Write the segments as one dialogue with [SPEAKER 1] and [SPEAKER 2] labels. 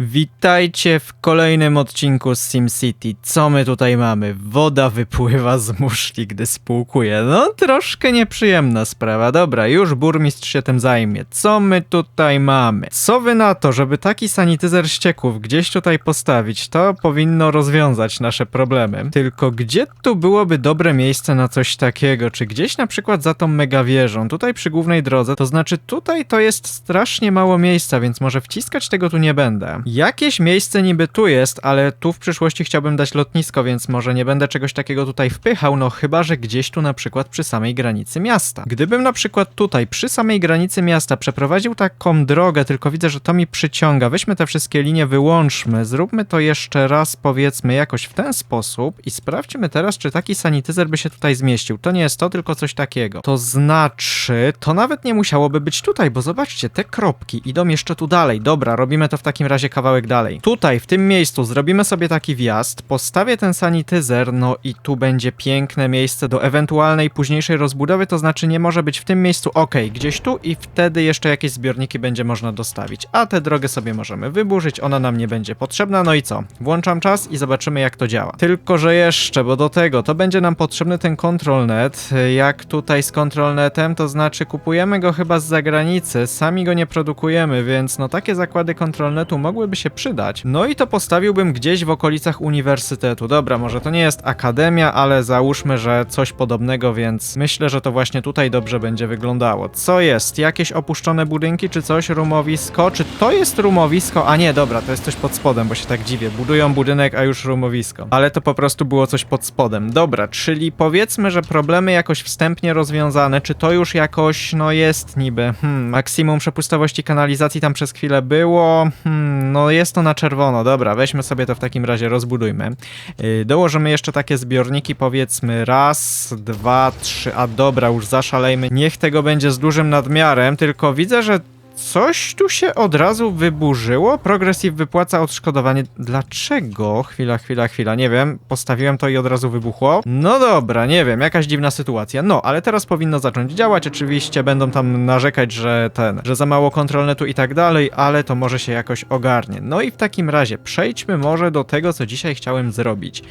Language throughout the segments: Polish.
[SPEAKER 1] Witajcie w kolejnym odcinku z SimCity. Co my tutaj mamy? Woda wypływa z muszli, gdy spłukuje. No, troszkę nieprzyjemna sprawa. Dobra, już burmistrz się tym zajmie. Co my tutaj mamy? Co wy na to, żeby taki sanityzer ścieków gdzieś tutaj postawić? To powinno rozwiązać nasze problemy. Tylko gdzie tu byłoby dobre miejsce na coś takiego? Czy gdzieś na przykład za tą megawieżą? Tutaj przy głównej drodze? To znaczy tutaj to jest strasznie mało miejsca, więc może wciskać tego tu nie będę. Jakieś miejsce niby tu jest, ale tu w przyszłości chciałbym dać lotnisko, więc może nie będę czegoś takiego tutaj wpychał, no chyba, że gdzieś tu na przykład przy samej granicy miasta. Gdybym na przykład tutaj przy samej granicy miasta przeprowadził taką drogę, tylko widzę, że to mi przyciąga, weźmy te wszystkie linie, wyłączmy, zróbmy to jeszcze raz powiedzmy jakoś w ten sposób i sprawdźmy teraz, czy taki sanityzer by się tutaj zmieścił. To nie jest to, tylko coś takiego. To znaczy, to nawet nie musiałoby być tutaj, bo zobaczcie, te kropki idą jeszcze tu dalej. Dobra, robimy to w takim razie kawałek dalej. Tutaj, w tym miejscu zrobimy sobie taki wjazd, postawię ten sanityzer, no i tu będzie piękne miejsce do ewentualnej późniejszej rozbudowy, to znaczy nie może być w tym miejscu, ok, gdzieś tu i wtedy jeszcze jakieś zbiorniki będzie można dostawić. A tę drogę sobie możemy wyburzyć, ona nam nie będzie potrzebna, no i co? Włączam czas i zobaczymy jak to działa. Tylko, że jeszcze, bo do tego to będzie nam potrzebny ten controlnet. Jak tutaj z controlnetem, to znaczy kupujemy go chyba z zagranicy, sami go nie produkujemy, więc no takie zakłady controlnetu mogłyby się przydać. No i to postawiłbym gdzieś w okolicach uniwersytetu. Dobra, może to nie jest akademia, ale załóżmy, że coś podobnego, więc myślę, że to właśnie tutaj dobrze będzie wyglądało. Co jest? Jakieś opuszczone budynki czy coś? Rumowisko? Czy to jest rumowisko? A nie, dobra, to jest coś pod spodem, bo się tak dziwię. Budują budynek, a już rumowisko. Ale to po prostu było coś pod spodem. Dobra, czyli powiedzmy, że problemy jakoś wstępnie rozwiązane. Czy to już jakoś, no jest niby, hmm, maksimum przepustowości kanalizacji tam przez chwilę było, hmm, no jest to na czerwono. Dobra, weźmy sobie to w takim razie, rozbudujmy. Yy, dołożymy jeszcze takie zbiorniki, powiedzmy raz, dwa, trzy, a dobra, już zaszalejmy. Niech tego będzie z dużym nadmiarem, tylko widzę, że Coś tu się od razu wyburzyło? Progressive wypłaca odszkodowanie. Dlaczego? Chwila, chwila, chwila. Nie wiem. Postawiłem to i od razu wybuchło. No dobra, nie wiem. Jakaś dziwna sytuacja. No, ale teraz powinno zacząć działać. Oczywiście będą tam narzekać, że ten, że za mało kontrolnetu i tak dalej, ale to może się jakoś ogarnie. No i w takim razie przejdźmy może do tego, co dzisiaj chciałem zrobić.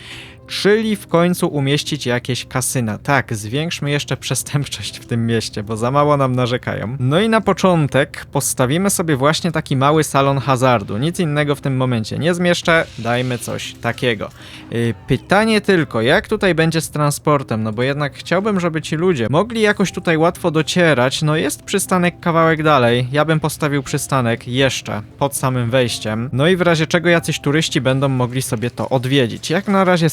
[SPEAKER 1] Czyli w końcu umieścić jakieś kasyna. Tak, zwiększmy jeszcze przestępczość w tym mieście, bo za mało nam narzekają. No i na początek postawimy sobie właśnie taki mały salon hazardu. Nic innego w tym momencie nie zmieszczę, dajmy coś takiego. Yy, pytanie tylko, jak tutaj będzie z transportem? No bo jednak chciałbym, żeby ci ludzie mogli jakoś tutaj łatwo docierać. No jest przystanek kawałek dalej. Ja bym postawił przystanek jeszcze pod samym wejściem. No i w razie czego jacyś turyści będą mogli sobie to odwiedzić. Jak na razie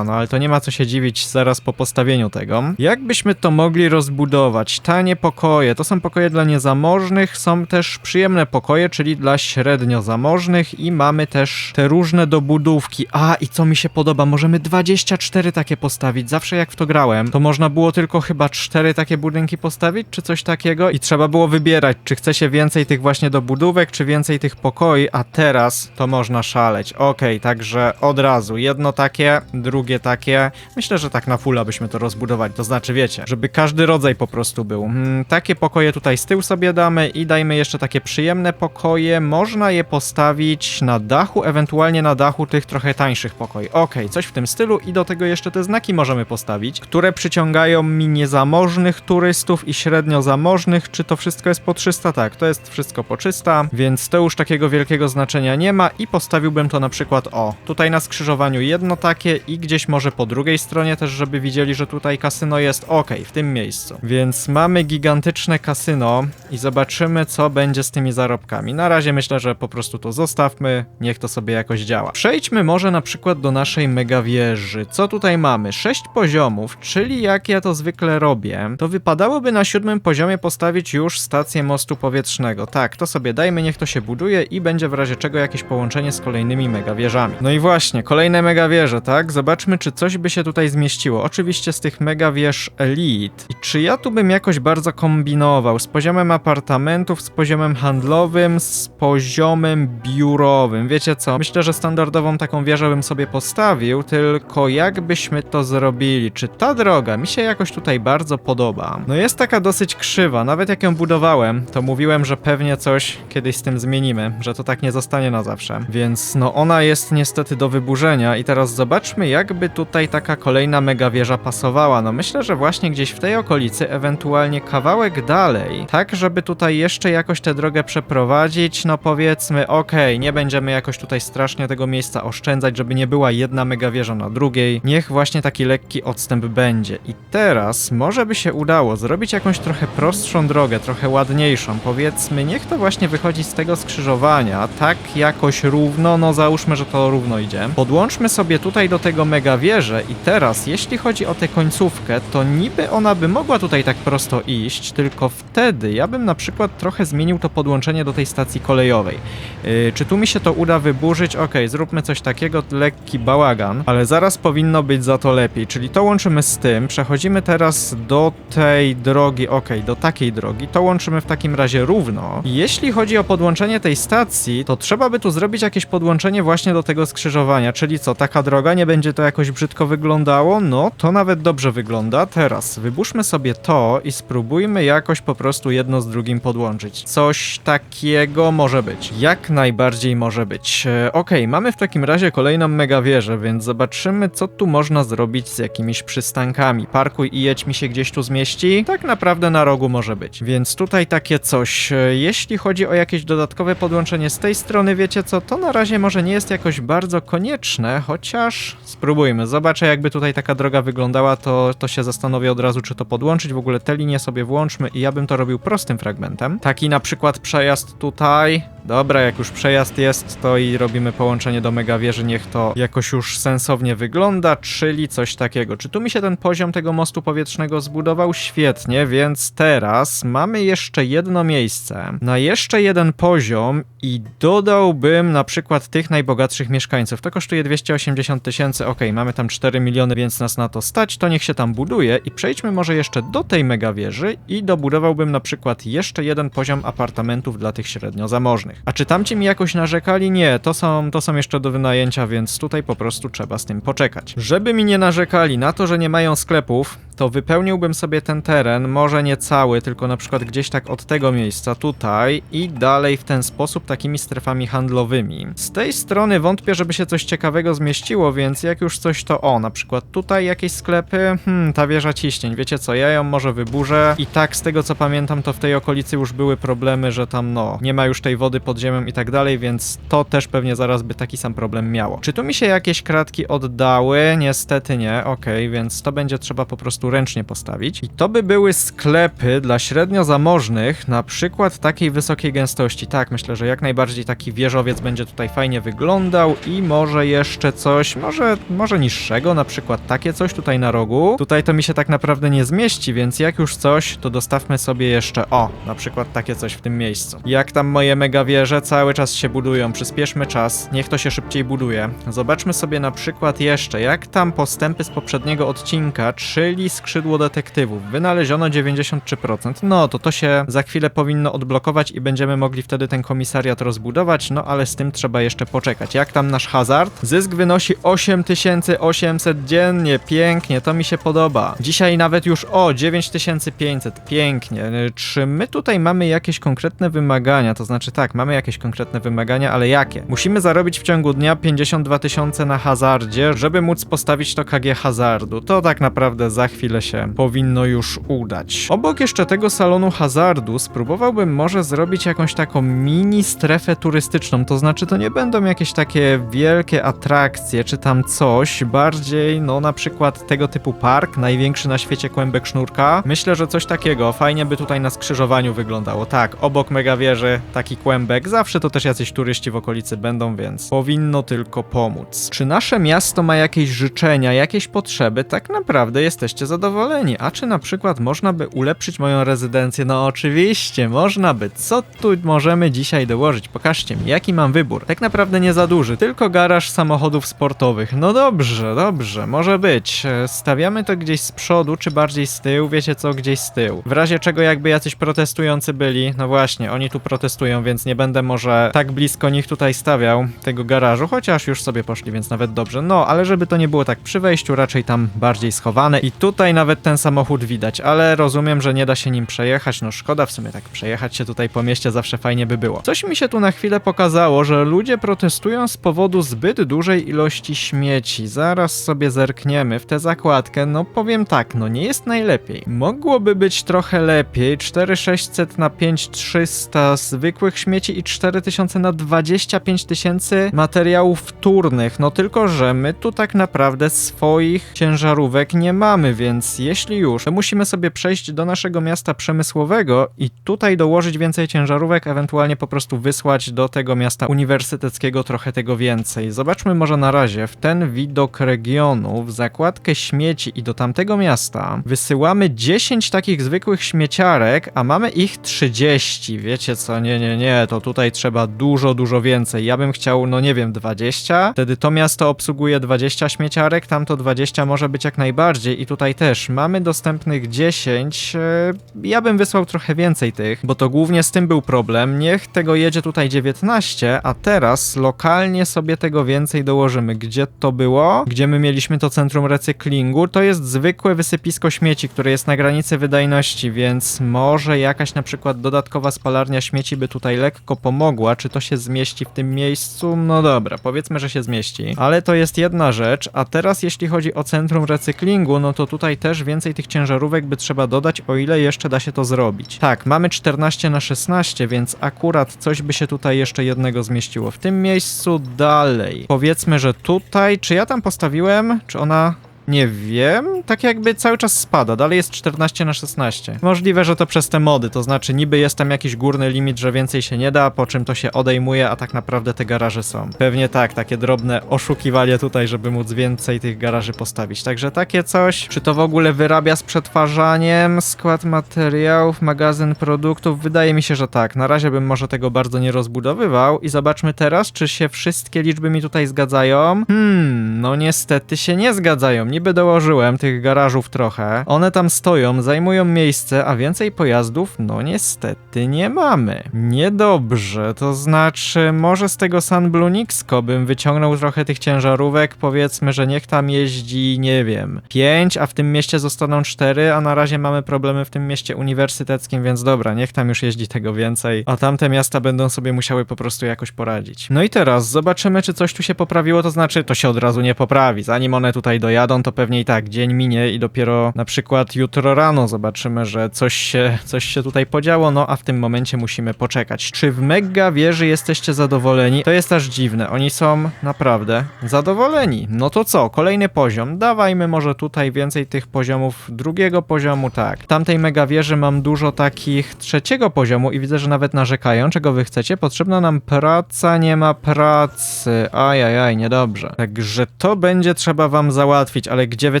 [SPEAKER 1] no ale to nie ma co się dziwić zaraz po postawieniu tego. Jakbyśmy to mogli rozbudować? Tanie pokoje, to są pokoje dla niezamożnych, są też przyjemne pokoje, czyli dla średnio zamożnych i mamy też te różne dobudówki. A, i co mi się podoba, możemy 24 takie postawić. Zawsze jak w to grałem, to można było tylko chyba 4 takie budynki postawić, czy coś takiego i trzeba było wybierać, czy chce się więcej tych właśnie dobudówek, czy więcej tych pokoi, a teraz to można szaleć. Okej, także od razu jedno takie, drugie takie. Myślę, że tak na fulla byśmy to rozbudowali, to znaczy wiecie, żeby każdy rodzaj po prostu był. Hmm, takie pokoje tutaj z tyłu sobie damy i dajmy jeszcze takie przyjemne pokoje. Można je postawić na dachu, ewentualnie na dachu tych trochę tańszych pokoi. Okej, coś w tym stylu i do tego jeszcze te znaki możemy postawić, które przyciągają mi niezamożnych turystów i średnio zamożnych. Czy to wszystko jest po 300? Tak, to jest wszystko po 300, więc to już takiego wielkiego znaczenia nie ma i postawiłbym to na przykład o, tutaj na skrzyżowaniu jedno takie i gdzieś może po drugiej stronie też, żeby widzieli, że tutaj kasyno jest ok, w tym miejscu. Więc mamy gigantyczne kasyno i zobaczymy, co będzie z tymi zarobkami. Na razie myślę, że po prostu to zostawmy, niech to sobie jakoś działa. Przejdźmy może na przykład do naszej mega wieży. Co tutaj mamy? 6 poziomów, czyli jak ja to zwykle robię, to wypadałoby na siódmym poziomie postawić już stację mostu powietrznego. Tak, to sobie dajmy, niech to się buduje i będzie w razie czego jakieś połączenie z kolejnymi mega wieżami. No i właśnie, kolejne mega wieże, tak? Zobaczcie zobaczmy, czy coś by się tutaj zmieściło. Oczywiście z tych mega wież Elite. I czy ja tu bym jakoś bardzo kombinował z poziomem apartamentów, z poziomem handlowym, z poziomem biurowym? Wiecie co? Myślę, że standardową taką wieżę bym sobie postawił, tylko jak byśmy to zrobili? Czy ta droga mi się jakoś tutaj bardzo podoba? No jest taka dosyć krzywa, nawet jak ją budowałem, to mówiłem, że pewnie coś kiedyś z tym zmienimy, że to tak nie zostanie na zawsze. Więc no ona jest niestety do wyburzenia i teraz zobaczmy jakby tutaj taka kolejna mega wieża pasowała. No myślę, że właśnie gdzieś w tej okolicy, ewentualnie kawałek dalej, tak żeby tutaj jeszcze jakoś tę drogę przeprowadzić, no powiedzmy okej, nie będziemy jakoś tutaj strasznie tego miejsca oszczędzać, żeby nie była jedna mega wieża na drugiej. Niech właśnie taki lekki odstęp będzie. I teraz może by się udało zrobić jakąś trochę prostszą drogę, trochę ładniejszą. Powiedzmy, niech to właśnie wychodzi z tego skrzyżowania, tak jakoś równo, no załóżmy, że to równo idzie. Podłączmy sobie tutaj do tego mega wieżę i teraz, jeśli chodzi o tę końcówkę, to niby ona by mogła tutaj tak prosto iść, tylko wtedy ja bym na przykład trochę zmienił to podłączenie do tej stacji kolejowej. Yy, czy tu mi się to uda wyburzyć? Okej, zróbmy coś takiego, lekki bałagan, ale zaraz powinno być za to lepiej, czyli to łączymy z tym, przechodzimy teraz do tej drogi, okej, do takiej drogi, to łączymy w takim razie równo. Jeśli chodzi o podłączenie tej stacji, to trzeba by tu zrobić jakieś podłączenie właśnie do tego skrzyżowania, czyli co, taka droga, nie będzie to jakoś brzydko wyglądało? No, to nawet dobrze wygląda. Teraz wyburzmy sobie to i spróbujmy jakoś po prostu jedno z drugim podłączyć. Coś takiego może być. Jak najbardziej może być. E, Okej, mamy w takim razie kolejną mega wieżę, więc zobaczymy, co tu można zrobić z jakimiś przystankami. Parkuj i jedź mi się gdzieś tu zmieści? Tak naprawdę na rogu może być. Więc tutaj takie coś. E, Jeśli chodzi o jakieś dodatkowe podłączenie z tej strony, wiecie co, to na razie może nie jest jakoś bardzo konieczne, chociaż spróbujmy. Zobaczę, jakby tutaj taka droga wyglądała, to, to się zastanowię od razu, czy to podłączyć. W ogóle te linie sobie włączmy i ja bym to robił prostym fragmentem. Taki na przykład przejazd tutaj. Dobra, jak już przejazd jest, to i robimy połączenie do mega wieży, niech to jakoś już sensownie wygląda, czyli coś takiego. Czy tu mi się ten poziom tego mostu powietrznego zbudował? Świetnie, więc teraz mamy jeszcze jedno miejsce na jeszcze jeden poziom i dodałbym na przykład tych najbogatszych mieszkańców. To kosztuje 280 tysięcy, ok, mamy tam 4 miliony, więc nas na to stać, to niech się tam buduje i przejdźmy może jeszcze do tej mega wieży i dobudowałbym na przykład jeszcze jeden poziom apartamentów dla tych średnio zamożnych. A czy tamci mi jakoś narzekali? Nie, to są, to są jeszcze do wynajęcia, więc tutaj po prostu trzeba z tym poczekać. Żeby mi nie narzekali na to, że nie mają sklepów, to wypełniłbym sobie ten teren, może nie cały, tylko na przykład gdzieś tak od tego miejsca tutaj i dalej w ten sposób takimi strefami handlowymi. Z tej strony wątpię, żeby się coś ciekawego zmieściło, więc jak już coś to o, na przykład tutaj jakieś sklepy, hmm, ta wieża ciśnień, wiecie co, ja ją może wyburzę i tak z tego co pamiętam, to w tej okolicy już były problemy, że tam no, nie ma już tej wody pod ziemią i tak dalej, więc to też pewnie zaraz by taki sam problem miało. Czy tu mi się jakieś kratki oddały? Niestety nie, okej, więc to będzie trzeba po prostu ręcznie postawić. I to by były sklepy dla średnio zamożnych, na przykład takiej wysokiej gęstości. Tak, myślę, że jak najbardziej taki wieżowiec będzie tutaj fajnie wyglądał i może jeszcze coś, może, może niższego, na przykład takie coś tutaj na rogu. Tutaj to mi się tak naprawdę nie zmieści, więc jak już coś, to dostawmy sobie jeszcze, o, na przykład takie coś w tym miejscu. Jak tam moje mega wieże cały czas się budują, przyspieszmy czas, niech to się szybciej buduje. Zobaczmy sobie na przykład jeszcze, jak tam postępy z poprzedniego odcinka, czyli skrzydło detektywów. Wynaleziono 93%, no to to się za chwilę powinno odblokować i będziemy mogli wtedy ten komisariat rozbudować, no ale z tym trzeba jeszcze poczekać. Jak tam nasz hazard? Zysk wynosi 8800 dziennie, pięknie, to mi się podoba. Dzisiaj nawet już o 9500, pięknie. Czy my tutaj mamy jakieś konkretne wymagania? To znaczy tak, mamy jakieś konkretne wymagania, ale jakie? Musimy zarobić w ciągu dnia 52 tysiące na hazardzie, żeby móc postawić to KG hazardu. To tak naprawdę za chwilę się powinno już udać. Obok jeszcze tego salonu hazardu spróbowałbym może zrobić jakąś taką mini strefę turystyczną, to znaczy to nie będą jakieś takie wielkie atrakcje czy tam coś, bardziej no na przykład tego typu park, największy na świecie kłębek sznurka. Myślę, że coś takiego fajnie by tutaj na skrzyżowaniu wyglądało. Tak, obok mega wieży taki kłębek, zawsze to też jacyś turyści w okolicy będą, więc powinno tylko pomóc. Czy nasze miasto ma jakieś życzenia, jakieś potrzeby? Tak naprawdę jesteście zadowoleni. A czy na przykład można by ulepszyć moją rezydencję? No oczywiście, można by. Co tu możemy dzisiaj dołożyć? Pokażcie mi, jaki mam wybór. Tak naprawdę nie za duży, tylko garaż samochodów sportowych. No dobrze, dobrze, może być. E, Stawiamy to gdzieś z przodu, czy bardziej z tyłu, wiecie co, gdzieś z tyłu. W razie czego jakby jacyś protestujący byli, no właśnie, oni tu protestują, więc nie będę może tak blisko nich tutaj stawiał tego garażu, chociaż już sobie poszli, więc nawet dobrze. No, ale żeby to nie było tak przy wejściu, raczej tam bardziej schowane i tutaj nawet ten samochód widać, ale rozumiem, że nie da się nim przejechać, no szkoda w sumie tak przejechać się tutaj po mieście zawsze fajnie by było. Coś mi się tu na chwilę pokazało, że ludzie protestują z powodu zbyt dużej ilości śmieci. Zaraz sobie zerkniemy w tę zakładkę, no powiem tak, no nie jest najlepiej. Mogłoby być trochę lepiej, 4600 na 5300 zwykłych śmieci i 4000 na 25 tysięcy materiałów wtórnych, no tylko, że my tu tak naprawdę swoich ciężarówek nie mamy, więc jeśli już, to musimy sobie przejść do naszego miasta przemysłowego i tutaj dołożyć więcej ciężarówek, ewentualnie po prostu wysłać do tego miasta uniwersyteckiego trochę tego więcej. Zobaczmy może na razie w ten widok regionu, w zakładkę śmieci i do tamtego miasta wysyłamy 10 takich zwykłych śmieciarek, a mamy ich 30. Wiecie co, nie, nie, nie, to tutaj trzeba dużo, dużo więcej. Ja bym chciał, no nie wiem, 20. Wtedy to miasto obsługuje 20 śmieciarek, tamto 20 może być jak najbardziej i tutaj też mamy dostępnych 10. e, Ja bym wysłał trochę więcej tych, bo to głównie z tym był problem. Niech tego jedzie tutaj 19, a teraz lokalnie sobie tego więcej dołożymy. Gdzie to było? Gdzie my mieliśmy to centrum recyklingu? To jest zwykłe wysypisko śmieci, które jest na granicy wydajności, więc może jakaś na przykład dodatkowa spalarnia śmieci by tutaj lekko pomogła. Czy to się zmieści w tym miejscu? No dobra, powiedzmy, że się zmieści. Ale to jest jedna rzecz, a teraz jeśli chodzi o centrum recyklingu, no to tutaj też więcej tych ciężarówek by trzeba dodać, o ile jeszcze da się to zrobić. Tak, mamy 14 na 16, więc akurat coś by się tutaj jeszcze jednego zmieściło w tym miejscu. Dalej. Powiedzmy, że tutaj, czy ja tam postawiłem, czy ona nie wiem, tak jakby cały czas spada, dalej jest 14 na 16. Możliwe, że to przez te mody, to znaczy niby jest tam jakiś górny limit, że więcej się nie da, po czym to się odejmuje, a tak naprawdę te garaże są. Pewnie tak, takie drobne oszukiwanie tutaj, żeby móc więcej tych garaży postawić. Także takie coś, czy to w ogóle wyrabia z przetwarzaniem, skład materiałów, magazyn produktów, wydaje mi się, że tak. Na razie bym może tego bardzo nie rozbudowywał i zobaczmy teraz, czy się wszystkie liczby mi tutaj zgadzają. Hmm, no niestety się nie zgadzają. Niby dołożyłem tych garażów trochę. One tam stoją, zajmują miejsce, a więcej pojazdów, no niestety nie mamy. Niedobrze, to znaczy może z tego San Blunixco bym wyciągnął trochę tych ciężarówek, powiedzmy, że niech tam jeździ, nie wiem, 5, a w tym mieście zostaną 4, a na razie mamy problemy w tym mieście uniwersyteckim, więc dobra, niech tam już jeździ tego więcej, a tamte miasta będą sobie musiały po prostu jakoś poradzić. No i teraz zobaczymy, czy coś tu się poprawiło, to znaczy to się od razu nie poprawi. Zanim one tutaj dojadą, to pewnie i tak dzień minie i dopiero na przykład jutro rano zobaczymy, że coś się, coś się tutaj podziało, no a w tym momencie musimy poczekać. Czy w mega wieży jesteście zadowoleni? To jest aż dziwne, oni są naprawdę zadowoleni. No to co, kolejny poziom, dawajmy może tutaj więcej tych poziomów drugiego poziomu, tak. W tamtej mega wieży mam dużo takich trzeciego poziomu i widzę, że nawet narzekają, czego wy chcecie. Potrzebna nam praca, nie ma pracy. Ajajaj, niedobrze. Także to będzie trzeba wam załatwić, ale gdzie wy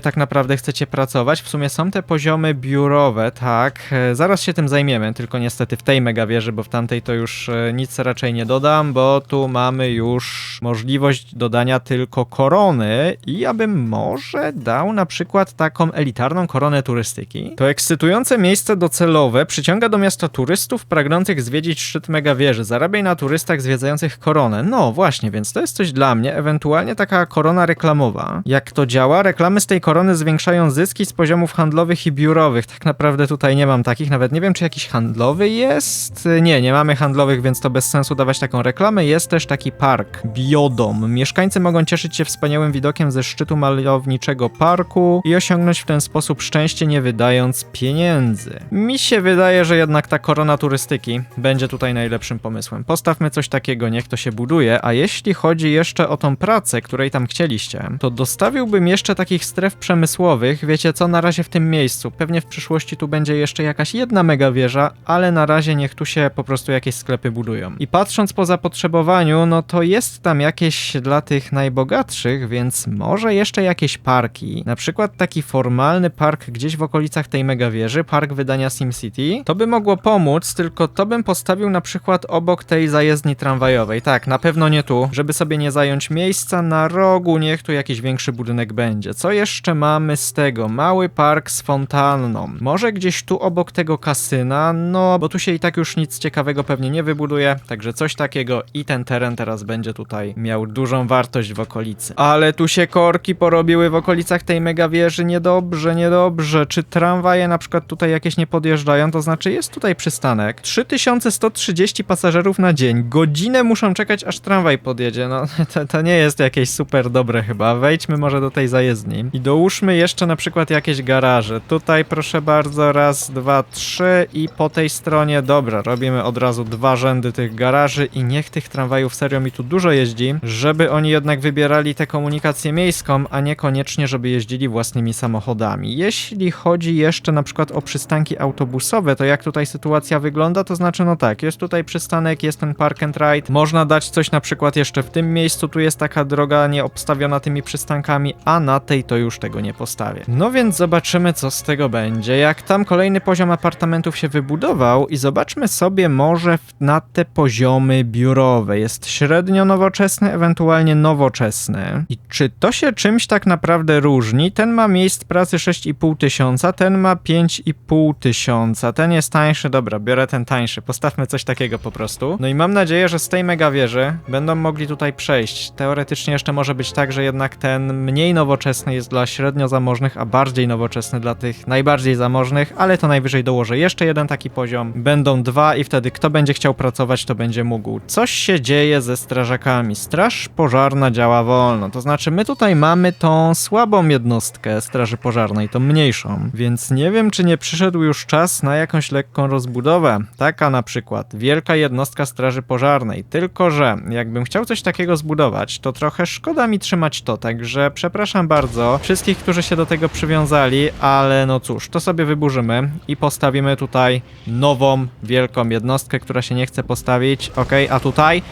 [SPEAKER 1] tak naprawdę chcecie pracować? W sumie są te poziomy biurowe, tak. E, Zaraz się tym zajmiemy, tylko niestety w tej mega wieży, bo w tamtej to już e, nic raczej nie dodam, bo tu mamy już możliwość dodania tylko korony i ja bym może dał na przykład taką elitarną koronę turystyki. To ekscytujące miejsce docelowe przyciąga do miasta turystów pragnących zwiedzić szczyt mega wieży. Zarabiaj na turystach zwiedzających koronę. No właśnie, więc to jest coś dla mnie, ewentualnie taka korona reklamowa. Jak to działa? Reklamy z tej korony zwiększają zyski z poziomów handlowych i biurowych. Tak naprawdę tutaj nie mam takich, nawet nie wiem czy jakiś handlowy jest. Nie, nie mamy handlowych, więc to bez sensu dawać taką reklamę. Jest też taki park, biodom. Mieszkańcy mogą cieszyć się wspaniałym widokiem ze szczytu malowniczego parku i osiągnąć w ten sposób szczęście nie wydając pieniędzy. Mi się wydaje, że jednak ta korona turystyki będzie tutaj najlepszym pomysłem. Postawmy coś takiego, niech to się buduje, a jeśli chodzi jeszcze o tą pracę, której tam chcieliście, to dostawiłbym jeszcze takich stref przemysłowych, wiecie co, na razie w tym miejscu. Pewnie w przyszłości tu będzie jeszcze jakaś jedna mega wieża, ale na razie niech tu się po prostu jakieś sklepy budują. I patrząc po zapotrzebowaniu, no to jest tam jakieś dla tych najbogatszych, więc może jeszcze jakieś parki. Na przykład taki formalny park gdzieś w okolicach tej megawieży, park wydania SimCity. To by mogło pomóc, tylko to bym postawił na przykład obok tej zajezdni tramwajowej. Tak, na pewno nie tu, żeby sobie nie zająć miejsca na rogu, niech tu jakiś większy budynek będzie. Co jeszcze mamy z tego? Mały park z fontanną. Może gdzieś tu obok tego kasyna, no bo tu się i tak już nic ciekawego pewnie nie wybuduje, także coś takiego i ten teren teraz będzie tutaj miał dużą wartość w okolicy. Ale tu się korki porobiły w okolicach tej mega wieży, niedobrze, niedobrze. Czy tramwaje na przykład tutaj jakieś nie podjeżdżają? To znaczy jest tutaj przystanek. 3130 pasażerów na dzień. Godzinę muszą czekać aż tramwaj podjedzie. No to, to nie jest jakieś super dobre chyba. Wejdźmy może do tej zajezdni i dołóżmy jeszcze na przykład jakieś garaże. Tutaj proszę bardzo, raz, dwa, trzy i po tej stronie, dobra, robimy od razu dwa rzędy tych garaży i niech tych tramwajów serio mi tu dużo jeździ, żeby oni jednak wybierali tę komunikację miejską, a niekoniecznie, żeby jeździli własnymi samochodami. Jeśli chodzi jeszcze na przykład o przystanki autobusowe, to jak tutaj sytuacja wygląda, to znaczy no tak, jest tutaj przystanek, jest ten park and ride, można dać coś na przykład jeszcze w tym miejscu, tu jest taka droga nie obstawiona tymi przystankami, a na tej to już tego nie postawię. No więc zobaczymy co z tego będzie. Jak tam kolejny poziom apartamentów się wybudował i zobaczmy sobie może na te poziomy biurowe. Jest średnio nowoczesny, ewentualnie nowoczesny. I czy to się czymś tak naprawdę różni? Ten ma miejsc pracy 6,5 tysiąca, ten ma 5,5 tysiąca. Ten jest tańszy, dobra, biorę ten tańszy. Postawmy coś takiego po prostu. No i mam nadzieję, że z tej mega wieży będą mogli tutaj przejść. Teoretycznie jeszcze może być tak, że jednak ten mniej nowoczesny jest dla średnio zamożnych, a bardziej nowoczesny dla tych najbardziej zamożnych, ale to najwyżej dołożę jeszcze jeden taki poziom. Będą dwa i wtedy kto będzie chciał pracować, to będzie mógł. Coś się dzieje ze strażakami. Straż pożarna działa wolno. To znaczy, my tutaj mamy tą słabą jednostkę straży pożarnej, tą mniejszą. Więc nie wiem, czy nie przyszedł już czas na jakąś lekką rozbudowę. Taka na przykład wielka jednostka straży pożarnej. Tylko, że jakbym chciał coś takiego zbudować, to trochę szkoda mi trzymać to, także przepraszam bardzo wszystkich, którzy się do tego przywiązali, ale no cóż, to sobie wyburzymy i postawimy tutaj nową, wielką jednostkę, która się nie chce postawić. Ok, a tutaj.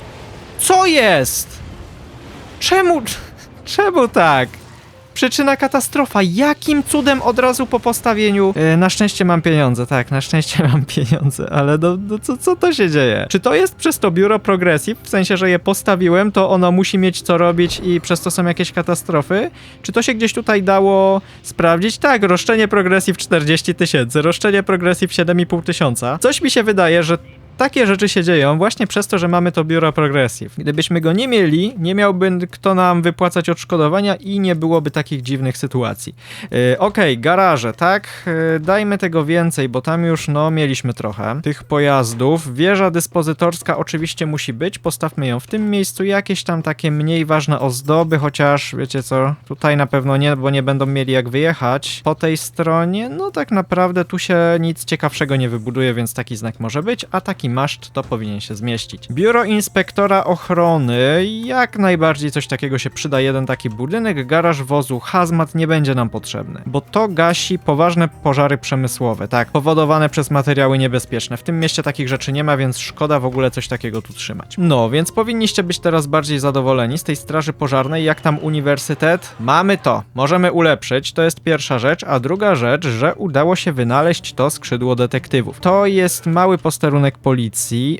[SPEAKER 1] Co jest? Czemu? Czemu tak? Przyczyna katastrofa. Jakim cudem od razu po postawieniu? E, na szczęście mam pieniądze, tak, na szczęście mam pieniądze, ale no, no co, co to się dzieje? Czy to jest przez to biuro Progressive? W sensie, że je postawiłem, to ono musi mieć co robić i przez to są jakieś katastrofy? Czy to się gdzieś tutaj dało sprawdzić? Tak, roszczenie Progressive 40 tysięcy, roszczenie Progressive 7,5 tysiąca. Coś mi się wydaje, że takie rzeczy się dzieją właśnie przez to, że mamy to biuro Progressive. Gdybyśmy go nie mieli, nie miałby kto nam wypłacać odszkodowania i nie byłoby takich dziwnych sytuacji. Yy, Okej, garaże, tak? Yy, dajmy tego więcej, bo tam już, no, mieliśmy trochę tych pojazdów. Wieża dyspozytorska oczywiście musi być, postawmy ją w tym miejscu. Jakieś tam takie mniej ważne ozdoby, chociaż, wiecie co, tutaj na pewno nie, bo nie będą mieli jak wyjechać. Po tej stronie, no tak naprawdę tu się nic ciekawszego nie wybuduje, więc taki znak może być, a taki maszt to powinien się zmieścić. Biuro inspektora ochrony, jak najbardziej coś takiego się przyda, jeden taki budynek, garaż wozu, hazmat nie będzie nam potrzebny, bo to gasi poważne pożary przemysłowe, tak, powodowane przez materiały niebezpieczne. W tym mieście takich rzeczy nie ma, więc szkoda w ogóle coś takiego tu trzymać. No, więc powinniście być teraz bardziej zadowoleni z tej straży pożarnej, jak tam uniwersytet. Mamy to, możemy ulepszyć, to jest pierwsza rzecz, a druga rzecz, że udało się wynaleźć to skrzydło detektywów. To jest mały posterunek policji,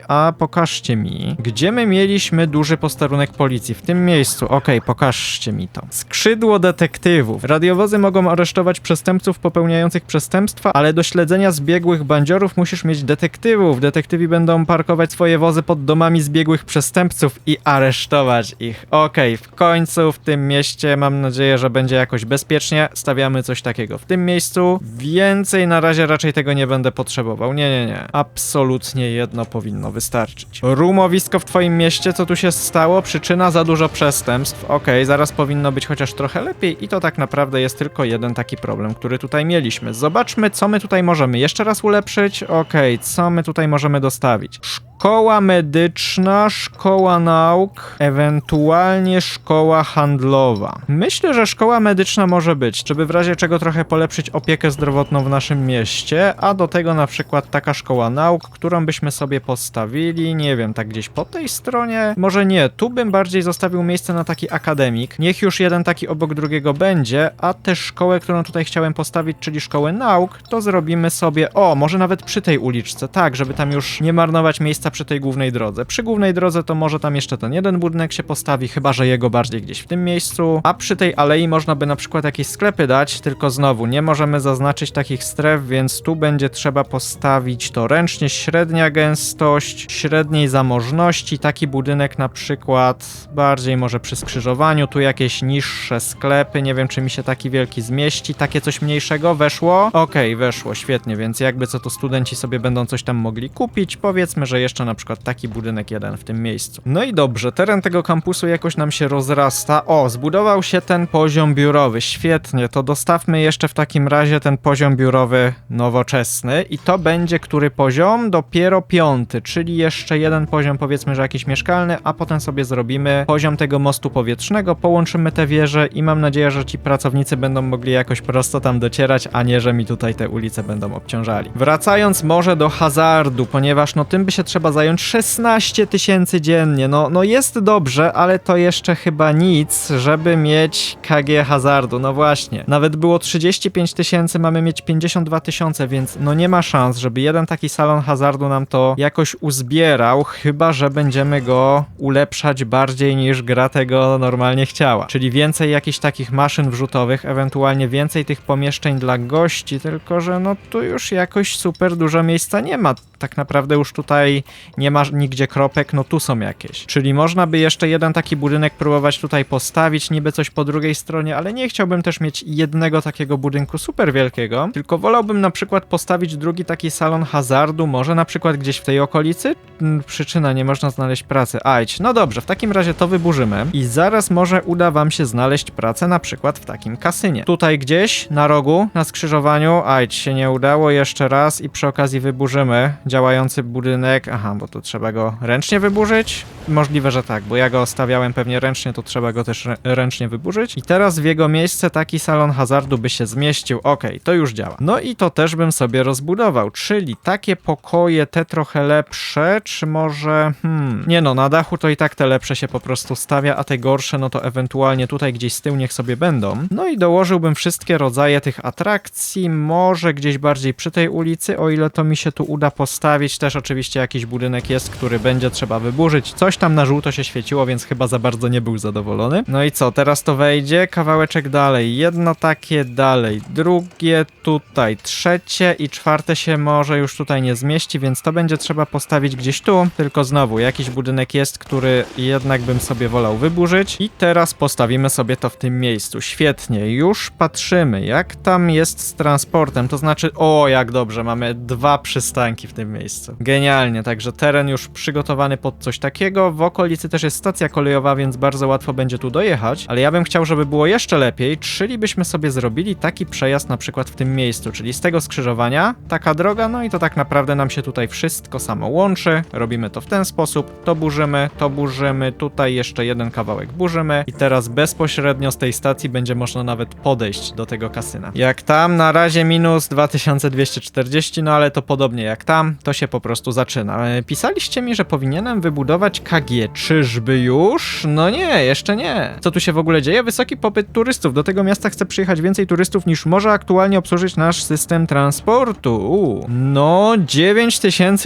[SPEAKER 1] a pokażcie mi, gdzie my mieliśmy duży posterunek policji? W tym miejscu, okej, pokażcie mi to. Skrzydło detektywów. Radiowozy mogą aresztować przestępców popełniających przestępstwa, ale do śledzenia zbiegłych bandziorów musisz mieć detektywów. Detektywi będą parkować swoje wozy pod domami zbiegłych przestępców i aresztować ich. Okej, w końcu w tym mieście mam nadzieję, że będzie jakoś bezpiecznie. Stawiamy coś takiego w tym miejscu. Więcej na razie raczej tego nie będę potrzebował. Nie, nie, nie. Absolutnie jedno powinno wystarczyć. Rumowisko w twoim mieście, co tu się stało? Przyczyna za dużo przestępstw. Okej, zaraz powinno być chociaż trochę lepiej i to tak naprawdę jest tylko jeden taki problem, który tutaj mieliśmy. Zobaczmy, co my tutaj możemy jeszcze raz ulepszyć. Okej, co my tutaj możemy dostawić? Szkoła medyczna, szkoła nauk, ewentualnie szkoła handlowa. Myślę, że szkoła medyczna może być, żeby w razie czego trochę polepszyć opiekę zdrowotną w naszym mieście, a do tego na przykład taka szkoła nauk, którą byśmy sobie postawili, nie wiem, tak gdzieś po tej stronie. Może nie, tu bym bardziej zostawił miejsce na taki akademik. Niech już jeden taki obok drugiego będzie, a tę szkołę, którą tutaj chciałem postawić, czyli szkołę nauk, to zrobimy sobie, o, może nawet przy tej uliczce, tak, żeby tam już nie marnować miejsca przy tej głównej drodze. Przy głównej drodze to może tam jeszcze ten jeden budynek się postawi, chyba że jego bardziej gdzieś w tym miejscu, a przy tej alei można by na przykład jakieś sklepy dać, tylko znowu nie możemy zaznaczyć takich stref, więc tu będzie trzeba postawić to ręcznie, średnia gęstość, średniej zamożności, taki budynek na przykład bardziej może przy skrzyżowaniu, tu jakieś niższe sklepy, nie wiem czy mi się taki wielki zmieści, takie coś mniejszego weszło? Okej, weszło, świetnie, więc jakby co to studenci sobie będą coś tam mogli kupić, powiedzmy, że jeszcze na przykład taki budynek jeden w tym miejscu. No i dobrze, teren tego kampusu jakoś nam się rozrasta. O, zbudował się ten poziom biurowy, świetnie, to dostawmy jeszcze w takim razie ten poziom biurowy nowoczesny i to będzie który poziom? Dopiero piąty, czyli jeszcze jeden poziom powiedzmy, że jakiś mieszkalny, a potem sobie zrobimy poziom tego mostu powietrznego, połączymy te wieże i mam nadzieję, że ci pracownicy będą mogli jakoś prosto tam docierać, a nie, że mi tutaj te ulice będą obciążali. Wracając może do hazardu, ponieważ no tym by się trzeba zająć 16 tysięcy dziennie, no, no jest dobrze, ale to jeszcze chyba nic, żeby mieć KG hazardu, no właśnie. Nawet było 35 tysięcy, mamy mieć 52 tysiące, więc no nie ma szans, żeby jeden taki salon hazardu nam to jakoś uzbierał, chyba że będziemy go ulepszać bardziej niż gra tego normalnie chciała. Czyli więcej jakichś takich maszyn wrzutowych, ewentualnie więcej tych pomieszczeń dla gości, tylko że no tu już jakoś super dużo miejsca nie ma. Tak naprawdę już tutaj nie ma nigdzie kropek, no tu są jakieś. Czyli można by jeszcze jeden taki budynek próbować tutaj postawić, niby coś po drugiej stronie, ale nie chciałbym też mieć jednego takiego budynku super wielkiego, tylko wolałbym na przykład postawić drugi taki salon hazardu, może na przykład gdzieś w tej okolicy? Mm, Przyczyna, nie można znaleźć pracy. Ajdź, no dobrze, w takim razie to wyburzymy i zaraz może uda wam się znaleźć pracę na przykład w takim kasynie. Tutaj gdzieś, na rogu, na skrzyżowaniu, ajdź, się nie udało, jeszcze raz i przy okazji wyburzymy działający budynek. Aha, bo to trzeba go ręcznie wyburzyć? Możliwe, że tak, bo ja go stawiałem pewnie ręcznie, to trzeba go też rę- ręcznie wyburzyć. I teraz w jego miejsce taki salon hazardu by się zmieścił. Okej, to już działa. No i to też bym sobie rozbudował, czyli takie pokoje, te trochę lepsze, czy może... Hmm... Nie no, na dachu to i tak te lepsze się po prostu stawia, a te gorsze, no to ewentualnie tutaj gdzieś z tyłu niech sobie będą. No i dołożyłbym wszystkie rodzaje tych atrakcji, może gdzieś bardziej przy tej ulicy, o ile to mi się tu uda postawić. Też oczywiście jakiś budynek jest, który będzie trzeba wyburzyć. Coś tam na żółto się świeciło, więc chyba za bardzo nie był zadowolony. No i co, teraz to wejdzie, kawałeczek dalej, jedno takie dalej, drugie tutaj, trzecie i czwarte się może już tutaj nie zmieści, więc to będzie trzeba postawić gdzieś tu, tylko znowu jakiś budynek jest, który jednak bym sobie wolał wyburzyć. I teraz postawimy sobie to w tym miejscu. Świetnie, już patrzymy, jak tam jest z transportem, to znaczy, o jak dobrze, mamy dwa przystanki w tym miejscu. Genialnie, także teren już przygotowany pod coś takiego, w okolicy też jest stacja kolejowa, więc bardzo łatwo będzie tu dojechać, ale ja bym chciał, żeby było jeszcze lepiej, czyli byśmy sobie zrobili taki przejazd na przykład w tym miejscu, czyli z tego skrzyżowania, taka droga, no i to tak naprawdę nam się tutaj wszystko samo łączy, robimy to w ten sposób, to burzymy, to burzymy, tutaj jeszcze jeden kawałek burzymy i teraz bezpośrednio z tej stacji będzie można nawet podejść do tego kasyna. Jak tam, na razie minus 2240, no ale to podobnie jak tam, to się po prostu zaczyna. E, Pisaliście mi, że powinienem wybudować KG, czyżby już? No nie, jeszcze nie. Co tu się w ogóle dzieje? Wysoki popyt turystów. Do tego miasta chce przyjechać więcej turystów niż może aktualnie obsłużyć nasz system transportu. Uu. No,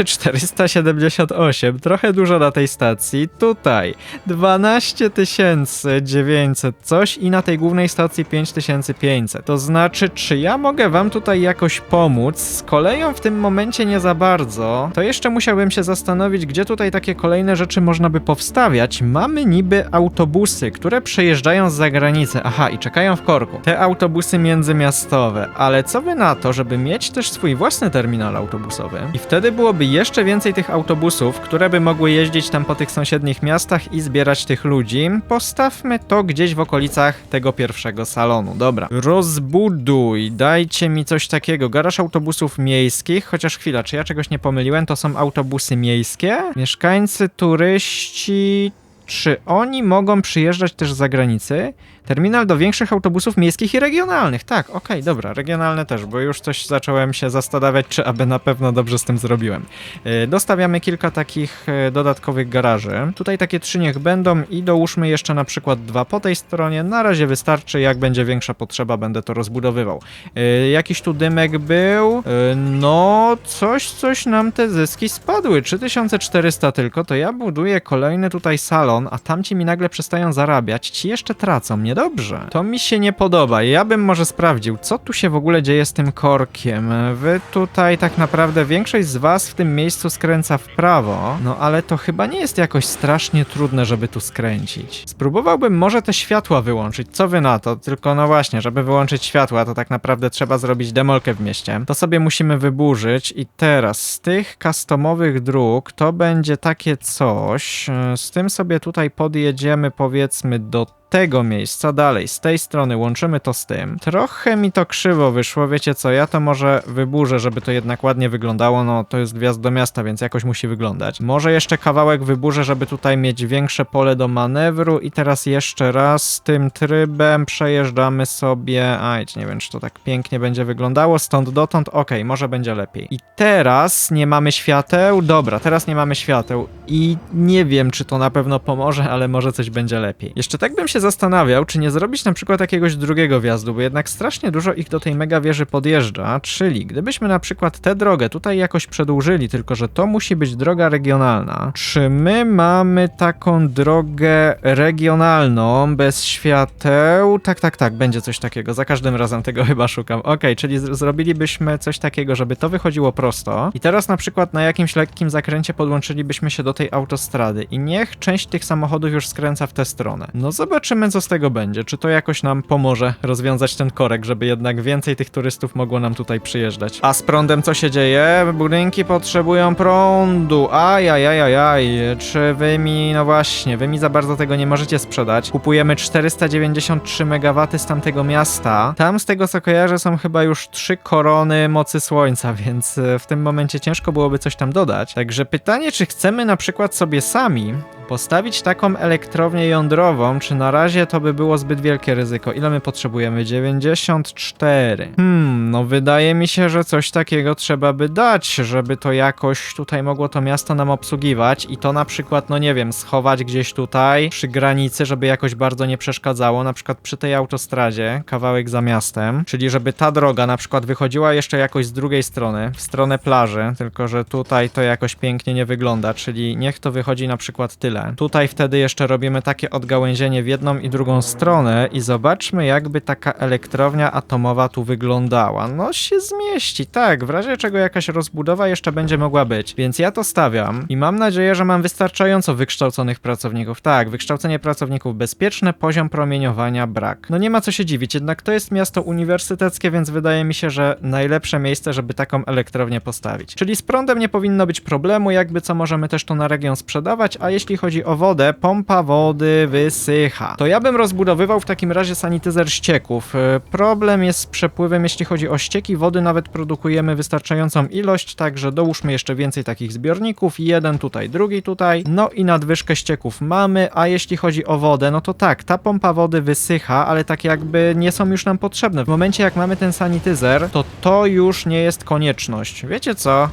[SPEAKER 1] 9478, trochę dużo na tej stacji. Tutaj 12900 coś i na tej głównej stacji 5500. To znaczy, czy ja mogę wam tutaj jakoś pomóc? Z koleją w tym momencie nie za bardzo. To jeszcze musiałbym się zastanowić, gdzie tutaj takie kolejne rzeczy można by powstawiać, mamy niby autobusy, które przejeżdżają z zagranicy. Aha, i czekają w korku. Te autobusy międzymiastowe. Ale co by na to, żeby mieć też swój własny terminal autobusowy? I wtedy byłoby jeszcze więcej tych autobusów, które by mogły jeździć tam po tych sąsiednich miastach i zbierać tych ludzi. Postawmy to gdzieś w okolicach tego pierwszego salonu. Dobra. Rozbuduj, dajcie mi coś takiego. Garaż autobusów miejskich, chociaż chwila, czy ja czegoś nie pomyliłem? To są autobusy miejskie? Mieszkańcy, turyści. Czy oni mogą przyjeżdżać też z zagranicy? Terminal do większych autobusów miejskich i regionalnych. Tak, okej, dobra, regionalne też, bo już coś zacząłem się zastanawiać, czy aby na pewno dobrze z tym zrobiłem. Yy, Dostawiamy kilka takich e, dodatkowych garaży. Tutaj takie trzy niech będą i dołóżmy jeszcze na przykład dwa po tej stronie. Na razie wystarczy, jak będzie większa potrzeba, będę to rozbudowywał. Yy, Jakiś tu dymek był. No, coś, coś nam te zyski spadły. 3400 tylko, to ja buduję kolejny tutaj salon, a tamci mi nagle przestają zarabiać. Ci jeszcze tracą, niedobrze. To mi się nie podoba. Ja bym może sprawdził, co tu się w ogóle dzieje z tym korkiem. Wy tutaj tak naprawdę większość z was w tym miejscu skręca w prawo, no ale to chyba nie jest jakoś strasznie trudne, żeby tu skręcić. Spróbowałbym może te światła wyłączyć. Co wy na to? Tylko no właśnie, żeby wyłączyć światła, to tak naprawdę trzeba zrobić demolkę w mieście. To sobie musimy wyburzyć i teraz z tych customowych dróg to będzie takie coś. Z tym sobie tutaj podjedziemy powiedzmy do tego miejsca dalej, z tej strony łączymy to z tym. Trochę mi to krzywo wyszło, wiecie co, ja to może wyburzę, żeby to jednak ładnie wyglądało, no to jest wjazd do miasta, więc jakoś musi wyglądać. Może jeszcze kawałek wyburzę, żeby tutaj mieć większe pole do manewru i teraz jeszcze raz tym trybem przejeżdżamy sobie, aj, nie wiem, czy to tak pięknie będzie wyglądało, stąd dotąd, okej, może będzie lepiej. I teraz nie mamy świateł, dobra, teraz nie mamy świateł i nie wiem, czy to na pewno pomoże, ale może coś będzie lepiej. Jeszcze tak bym się zastanawiał, czy nie zrobić na przykład jakiegoś drugiego wjazdu, bo jednak strasznie dużo ich do tej mega wieży podjeżdża, czyli gdybyśmy na przykład tę drogę tutaj jakoś przedłużyli, tylko że to musi być droga regionalna. Czy my mamy taką drogę regionalną bez świateł? Tak, tak, tak, będzie coś takiego. Za każdym razem tego chyba szukam. Okej, czyli zrobilibyśmy coś takiego, żeby to wychodziło prosto. I teraz na przykład na jakimś lekkim zakręcie podłączylibyśmy się do tej autostrady i niech część tych samochodów już skręca w tę stronę. No zobaczymy, co z tego będzie. Czy to jakoś nam pomoże rozwiązać ten korek, żeby jednak więcej tych turystów mogło nam tutaj przyjeżdżać. A z prądem co się dzieje? Budynki potrzebują prądu. Ajajajajaj. Czy wy mi, no właśnie, wy mi za bardzo tego nie możecie sprzedać. Kupujemy 493 MW z tamtego miasta. Tam z tego co kojarzę są chyba już trzy korony mocy słońca, więc e, w tym momencie ciężko byłoby coś tam dodać. Także pytanie, czy chcemy na przykład sobie sami postawić taką elektrownię jądrową, czy na razie to by było zbyt wielkie ryzyko? Ile my potrzebujemy? 94. Hmm, no wydaje mi się, że coś takiego trzeba by dać, żeby to jakoś tutaj mogło to miasto nam obsługiwać i to na przykład, no nie wiem, schować gdzieś tutaj przy granicy, żeby jakoś bardzo nie przeszkadzało, na przykład przy tej autostradzie, kawałek za miastem, czyli żeby ta droga na przykład wychodziła jeszcze jakoś z drugiej strony, w stronę plaży, tylko że tutaj to jakoś pięknie nie wygląda, czyli niech to wychodzi na przykład tyle. Tutaj wtedy jeszcze robimy takie odgałęzienie w jedną i drugą stronę i zobaczmy jakby taka elektrownia atomowa tu wyglądała. No się zmieści, tak, w razie czego jakaś rozbudowa jeszcze będzie mogła być. Więc ja to stawiam i mam nadzieję, że mam wystarczająco wykształconych pracowników. Tak, wykształcenie pracowników bezpieczne, poziom promieniowania brak. No nie ma co się dziwić, jednak to jest miasto uniwersyteckie, więc wydaje mi się, że najlepsze miejsce, żeby taką elektrownię postawić. Czyli z prądem nie powinno być problemu, jakby co możemy też to na region sprzedawać, a jeśli chodzi o wodę, pompa wody wysycha. To ja bym rozbudowywał w takim razie sanityzer ścieków. E, Problem jest z przepływem, jeśli chodzi o ścieki wody, nawet produkujemy wystarczającą ilość, także dołóżmy jeszcze więcej takich zbiorników, jeden tutaj, drugi tutaj, no i nadwyżkę ścieków mamy, a jeśli chodzi o wodę, no to tak, ta pompa wody wysycha, ale tak jakby nie są już nam potrzebne. W momencie jak mamy ten sanityzer, to to już nie jest konieczność. Wiecie co?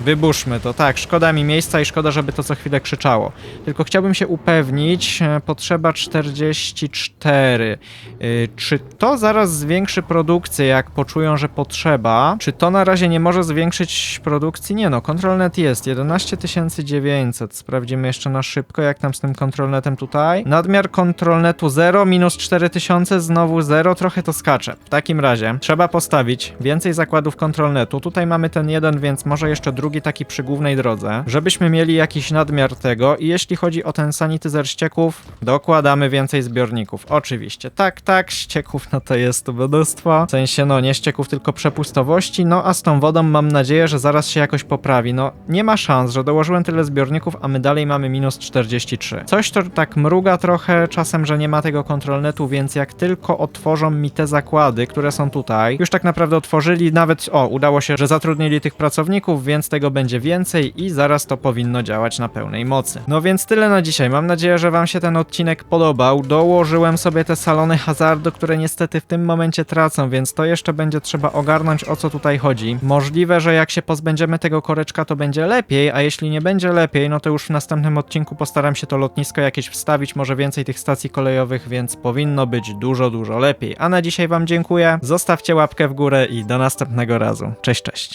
[SPEAKER 1] Wyburzmy to, tak, szkoda mi miejsca i szkoda, żeby to co chwilę krzyczało. Tylko chciałbym się upewnić, e, potrzeba 44. Y, Czy to zaraz zwiększy produkcję, jak poczują, że potrzeba? Czy to na razie nie może zwiększyć produkcji? Nie no, ControlNet jest, 11900. Sprawdzimy jeszcze na szybko, jak tam z tym ControlNetem tutaj. Nadmiar ControlNetu 0, minus 4000, znowu 0, trochę to skacze. W takim razie trzeba postawić więcej zakładów ControlNetu. Tutaj mamy ten jeden, więc może jeszcze drugi drugi taki przy głównej drodze, żebyśmy mieli jakiś nadmiar tego i jeśli chodzi o ten sanityzer ścieków, dokładamy więcej zbiorników. Oczywiście, tak, tak, ścieków no to jest tu mnóstwo, w sensie no nie ścieków, tylko przepustowości, no a z tą wodą mam nadzieję, że zaraz się jakoś poprawi. No nie ma szans, że dołożyłem tyle zbiorników, a my dalej mamy minus 43. Coś to tak mruga trochę czasem, że nie ma tego kontrolnetu, więc jak tylko otworzą mi te zakłady, które są tutaj, już tak naprawdę otworzyli, nawet o, udało się, że zatrudnili tych pracowników, więc tego będzie więcej i zaraz to powinno działać na pełnej mocy. No więc tyle na dzisiaj. Mam nadzieję, że wam się ten odcinek podobał. Dołożyłem sobie te salony hazardu, które niestety w tym momencie tracą, więc to jeszcze będzie trzeba ogarnąć o co tutaj chodzi. Możliwe, że jak się pozbędziemy tego koreczka, to będzie lepiej, a jeśli nie będzie lepiej, no to już w następnym odcinku postaram się to lotnisko jakieś wstawić, może więcej tych stacji kolejowych, więc powinno być dużo, dużo lepiej. A na dzisiaj wam dziękuję. Zostawcie łapkę w górę i do następnego razu. Cześć, cześć.